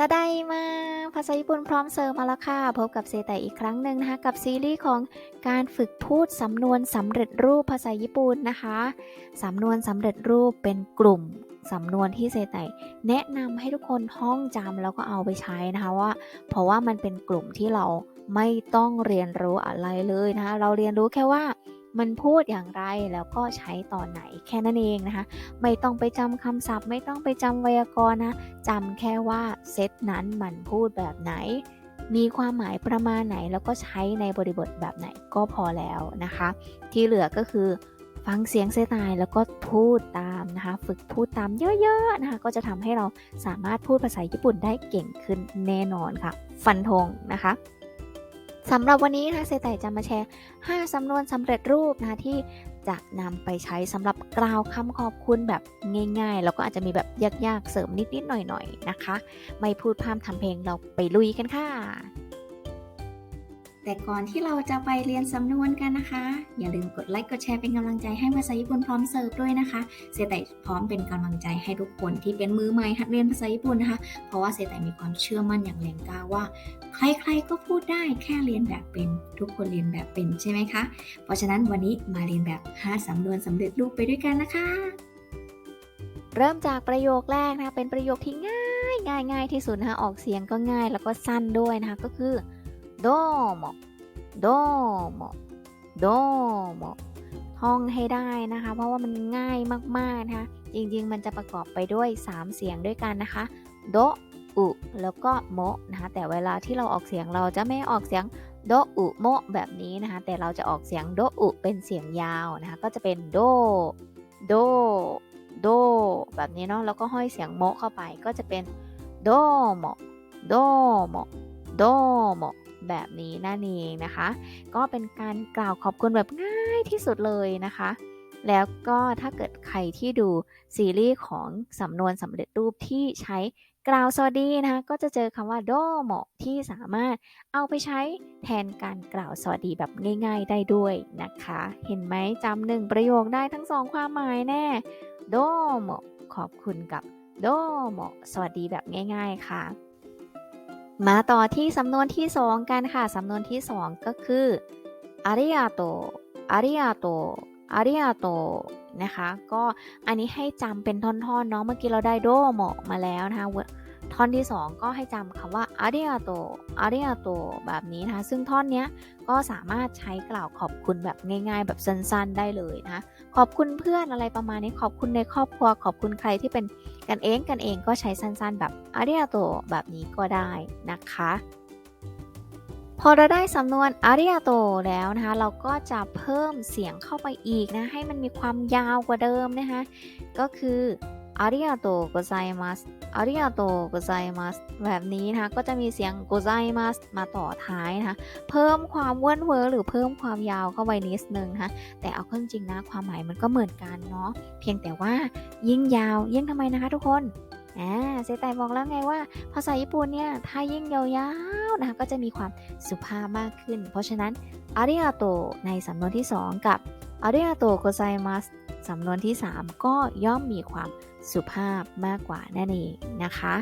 ตาไดมา ภาษาญี่ปุ่นพร้อมเสิร์ฟมาแล้วค่ะ พบกับเซไตอีกครั้งหนึ่งนะคะ กับซีรีส์ของการฝึกพูดสำนวนสำเร็จรูปภาษาญี่ปุ่นนะคะ สำนวนสำเร็จรูปเป็นกลุ่มสำนวนที่เซไตแนะนำให้ทุกคนท่องจำแล้วก็เอาไปใช้นะคะว่า เพราะว่ามันเป็นกลุ่มที่เราไม่ต้องเรียนรู้อะไรเลยนะคะ เราเรียนรู้แค่ว่า มันพูดอย่างไรแล้วก็ใช้ตอนไหนแค่นั้นเองนะคะ ไม่ต้องไปจำคำศัพท์ ไม่ต้องไปจำไวยากรณ์นะจำแค่ว่าเซตนั้นมันพูดแบบไหน มีความหมายประมาณไหนแล้วก็ใช้ในบริบทแบบไหนก็พอแล้วนะคะ ที่เหลือก็คือฟังเสียงเซตายแล้วก็พูดตามนะคะ ฝึกพูดตามเยอะๆนะคะ ก็จะทำให้เราสามารถพูดภาษาญี่ปุ่นได้เก่งขึ้นแน่นอนค่ะ ฟันธงนะคะ สำหรับวันนี้นะคะเซไตจะมาแชร์ 5 สำนวนสำเร็จรูปนะคะที่จะนำไปใช้สำหรับกล่าวคำขอบคุณแบบง่ายๆ แล้วก็อาจจะมีแบบยากๆเสริมนิดๆหน่อยๆนะคะ ไม่พูดพร่ำทำเพลงเราไปลุยกันค่ะ แต่ก่อนที่เราจะไปเรียนสำนวนกันนะคะ อย่าลืมกดไลค์กดแชร์เป็นกำลังใจให้ภาษาญี่ปุ่นพร้อมเสิร์ฟด้วยนะคะ เซไตพร้อมเป็นกำลังใจให้ทุกคนที่เป็นมือใหม่หัดเรียนภาษาญี่ปุ่นนะคะ เพราะว่าเซไตมีความเชื่อมั่นอย่างแรงกล้าว่า ใครๆก็พูดได้แค่เรียนแบบเป็น ทุกคนเรียนแบบเป็นใช่ไหมคะ เพราะฉะนั้นวันนี้มาเรียนแบบ 5สำนวนสำเร็จรูปไปด้วยกันนะคะ เริ่มจากประโยคแรกนะคะเป็นประโยคที่ง่ายง่ายง่ายที่สุดนะคะออกเสียงก็ง่ายแล้วก็สั้นด้วยนะคะก็คือ โดโมโดมโดโมท่องให้ได้นะคะ เพราะว่ามันง่ายมาก ๆ นะคะ จริง ๆ มันจะประกอบไปด้วย 3 เสียงด้วยกันนะคะโดอุแล้วก็โมนะคะ แต่เวลาที่เราออกเสียงเราจะไม่ออกเสียงโดอุโมแบบนี้นะคะ แต่เราจะออกเสียงโดอุเป็นเสียงยาวนะคะ ก็จะเป็นโดโดโดแบบนี้เนาะ แล้วก็ห้อยเสียงโมเข้าไป ก็จะเป็นโดโมโดโมโดโม แบบนี้นั่นเองนะคะ ก็เป็นการกล่าวขอบคุณแบบง่ายที่สุดเลยนะคะ แล้วก็ถ้าเกิดใครที่ดูซีรีส์ของสำนวนสำเร็จรูปที่ใช้กล่าวสวัสดีนะคะก็จะเจอคำว่าโดโมที่สามารถเอาไปใช้แทนการกล่าวสวัสดีแบบง่าย ๆ ได้ด้วยนะคะ เห็นไหมจำหนึ่งประโยคได้ทั้งสองความหมายแน่โดโมขอบคุณกับโดโมสวัสดีแบบง่าย ๆค่ะ มาต่อที่สำนวนที่สองกันค่ะ สำนวนที่สองก็คืออาริยาโตอาริยาโตอาริยาโตนะคะ ก็อันนี้ให้จำเป็นท่อนๆเนาะ เมื่อกี้เราได้โดโมมาแล้วนะคะ ท่อนที่ 2 ก็ให้จำคำว่าอาริยาโตอาริยาโตแบบนี้นะคะ ซึ่งท่อนเนี้ยก็สามารถใช้กล่าวขอบคุณแบบง่าย ๆ แบบสั้นๆได้เลยนะคะขอบคุณเพื่อนอะไรประมาณนี้ขอบคุณในครอบครัว ขอบคุณใครที่เป็นกันเองกันเองก็ใช้สั้นๆ แบบอาริยาโตแบบนี้ก็ได้นะคะ พอเราได้สำนวนอาริยาโตแล้วนะคะ เราก็จะเพิ่มเสียงเข้าไปอีกนะ ให้มันมีความยาวกว่าเดิมนะคะ ก็คือ อาริยาโตโกไซมัสอาริยาโตโกไซมัสแบบนี้นะคะก็จะมีเสียงโกไซมัสมาต่อท้ายนะคะเพิ่มความเว้นเวอร์หรือเพิ่มความยาวเข้าไปนิดนึงนะคะแต่เอาเข้าจริงนะความหมายมันก็เหมือนกันเนาะเพียงแต่ว่ายิ่งยาวยิ่งทำไมนะคะทุกคน อ่าเซไตบอกแล้วไงว่า ภาษาญี่ปุ่นเนี่ยถ้ายิ่งยาวๆนะคะก็จะมีความสุภาพมากขึ้น เพราะฉะนั้นอาริยาโตในสำนวนที่ 2 กับอาริยาโตโกไซมัสสำนวนที่ 3 ก็ย่อมมีความสุภาพมากกว่านั่นเองนะคะ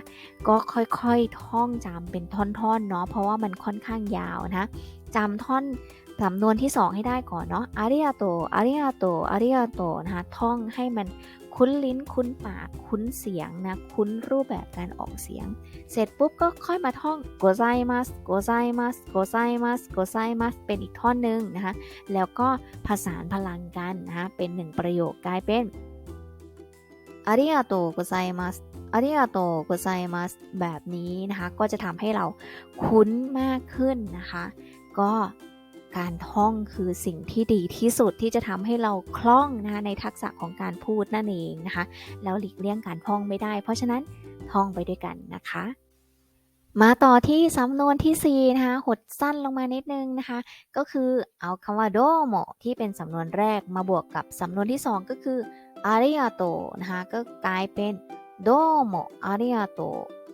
ก็ค่อยๆท่องจำเป็นท่อนๆเนาะเพราะว่ามันค่อนข้างยาวนะจำท่อน สำนวนที่ 2 ให้ได้ก่อนเนาะอาริยาโตอาริยาโตอาริยาโตนะคะ ท่องให้มันคุ้นลิ้นคุ้นปากคุ้นเสียงนะ คุ้นรูปแบบการออกเสียง เสร็จปุ๊บก็ค่อยมาท่องโกไซมัสโกไซมัสโกไซมัสโกไซมัสเป็นอีกท่อนหนึ่งนะคะ แล้วก็ผสานพลังกันนะคะ เป็นหนึ่งประโยคกลายเป็นอาริยาโตโกไซมัสอาริยาโตโกไซมัสแบบนี้นะคะ ก็จะทำให้เราคุ้นมากขึ้นนะคะ ก็ การท่องคือสิ่งที่ดีที่สุดที่จะทำให้เราคล่องนะคะในทักษะของการพูดนั่นเองนะคะ แล้วหลีกเลี่ยงการท่องไม่ได้ เพราะฉะนั้นท่องไปด้วยกันนะคะ มาต่อที่สำนวนที่4นะคะหดสั้นลงมานิดนึงนะคะ ก็คือเอาคำว่าโดโมที่เป็นสำนวนแรกมาบวกกับสำนวนที่ 2 ก็คืออาริยาโตนะคะก็กลายเป็นโดโมอาริยาโต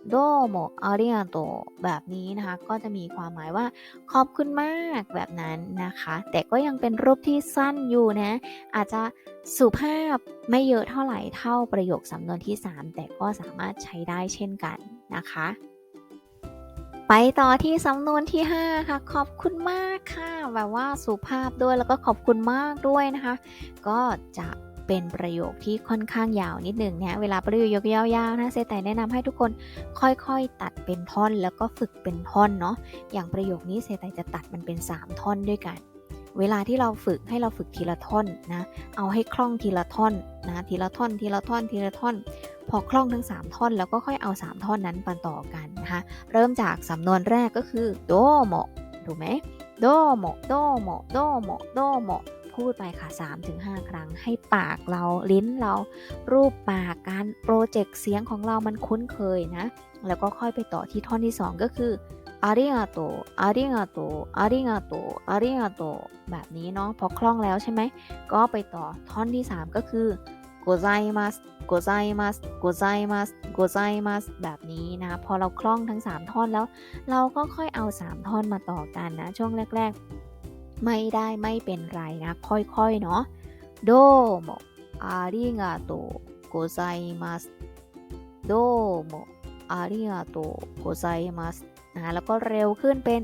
โดโมอาริยาโตแบบนี้นะคะ ก็จะมีความหมายว่าขอบคุณมากแบบนั้นนะคะ แต่ก็ยังเป็นรูปที่สั้นอยู่นะ อาจจะสุภาพไม่เยอะเท่าไหร่เท่าประโยคสำนวนที่ 3 แต่ก็สามารถใช้ได้เช่นกันนะคะ ไปต่อที่สำนวนที่ 5 ค่ะ ขอบคุณมากค่ะ แบบว่าสุภาพด้วยแล้วก็ขอบคุณมากด้วยนะคะ ก็จะ เป็นประโยคที่ค่อนข้างยาวนิดหนึ่งนะเวลาประโยคยาวๆนะเซแต่แนะนำให้ทุกคนค่อยๆ ตัดเป็นท่อนแล้วก็ฝึกเป็นท่อนเนาะอย่างประโยคนี้เซแต่จะตัดมันเป็น 3 ท่อนด้วยกัน เวลาที่เราฝึกให้เราฝึกทีละท่อนนะเอาให้คล่องทีละท่อนนะทีละท่อนทีละท่อนทีละท่อน พอคล่องทั้ง 3 ท่อนแล้วก็ค่อยเอา 3 ท่อนนั้นมาต่อกันนะคะเริ่มจากสำนวนแรกก็คือโดโมถูกไหมโดโมโดโมโดโมโดโม พูดไปค่ะ 3-5 ครั้ง ให้ปากเราลิ้นเรา รูปปากการโปรเจกต์เสียงของเรามันคุ้นเคยนะ แล้วก็ค่อยไปต่อที่ท่อนที่ 2 ก็คืออาริงาโตอาริงาโตอาริงาโตอาริงาโตแบบนี้เนาะพอคล่องแล้วใช่ไหม ก็ไปต่อท่อนที่ 3 ก็คือโกไซมัสโกไซมัสโกไซมัสโกไซมัสแบบนี้นะ พอเราคล่องทั้ง 3 ท่อนแล้ว เราก็ค่อยเอา 3 ท่อนมาต่อกันนะ ช่วงแรก ๆ ไม่ได้ไม่เป็นไรนะ ค่อยๆ เนาะโดโมอาริงาโตโกไซมัสโดโมอาริงาโตโกไซมัสนะแล้วก็เร็วขึ้นเป็น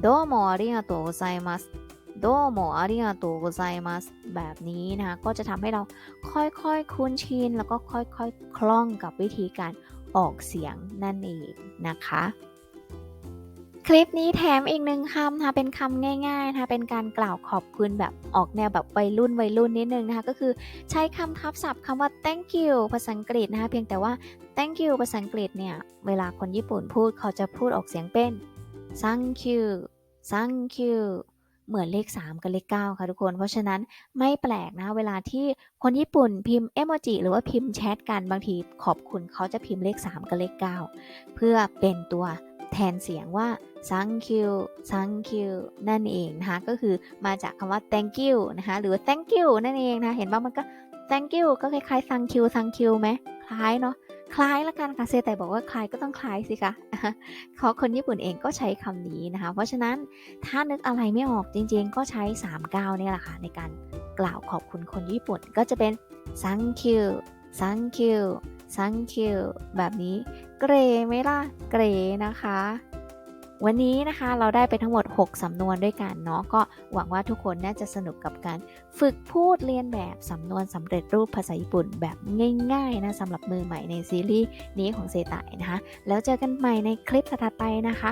โดโมอาริงาโตโกไซมัสโดโมอาริงาโตโกไซมัสแบบนี้นะคะก็จะทำให้เราค่อยๆคุ้นชิน แล้วก็ค่อยๆคคล่องกับวิธีการออกเสียงนั่นเองนะคะ คลิปนี้แถมอีกหนึ่งคำนะคะเป็นคำง่ายๆนะคะเป็นการกล่าวขอบคุณแบบออกแนวแบบวัยรุ่นวัยรุ่นนิดนึงนะคะก็คือใช้คำทับศัพท์คำว่า thank you ภาษาอังกฤษนะคะเพียงแต่ว่า thank you ภาษาอังกฤษเนี่ยเวลาคนญี่ปุ่นพูดเขาจะพูดออกเสียงเป็น thank you thank you เหมือนเลข 3 กับเลข 9 ค่ะทุกคน เพราะฉะนั้นไม่แปลกนะ เวลาที่คนญี่ปุ่นพิมพ์เอโมจิหรือว่าพิมพ์แชทกันบางทีขอบคุณเขาจะพิมพ์เลข 3 กับเลข 9 เพื่อเป็นตัวแทนเสียงว่า thank you thank you นั่นเองนะคะก็คือมาจากคำว่า thank you นะคะหรือ thank you นั่นเองนะะเห็นว่ามันก็ thank you ก็คล้ายๆ thank you thank you ไหมคล้ายเนาะคล้ายละกันค่ะเซแต่บอกว่าคล้ายก็ต้องคล้ายสิคะเขาคนญี่ปุ่นเองก็ใช้คำนี้นะคะ เพราะฉะนั้นถ้านึกอะไรไม่ออกจริงๆ ก็ใช้3 9เนี่ยแหละค่ะในการกล่าวขอบคุณคนญี่ปุ่นก็จะเป็น thank you thank you thank you แบบนี้เกรไหมล่ะ เกรนะคะ วันนี้นะคะเราได้ไปทั้งหมด 6 สำนวนด้วยกันเนาะก็หวังว่าทุกคนน่าจะสนุกกับการฝึกพูดเรียนแบบสำนวนสำเร็จรูปภาษาญี่ปุ่นแบบง่ายๆนะสำหรับมือใหม่ในซีรีส์นี้ของเซตายนะคะแล้วเจอกันใหม่ในคลิปถัดไปนะคะ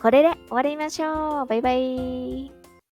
ขอได้เดะวันนี้มาชอบบ๊ายบาย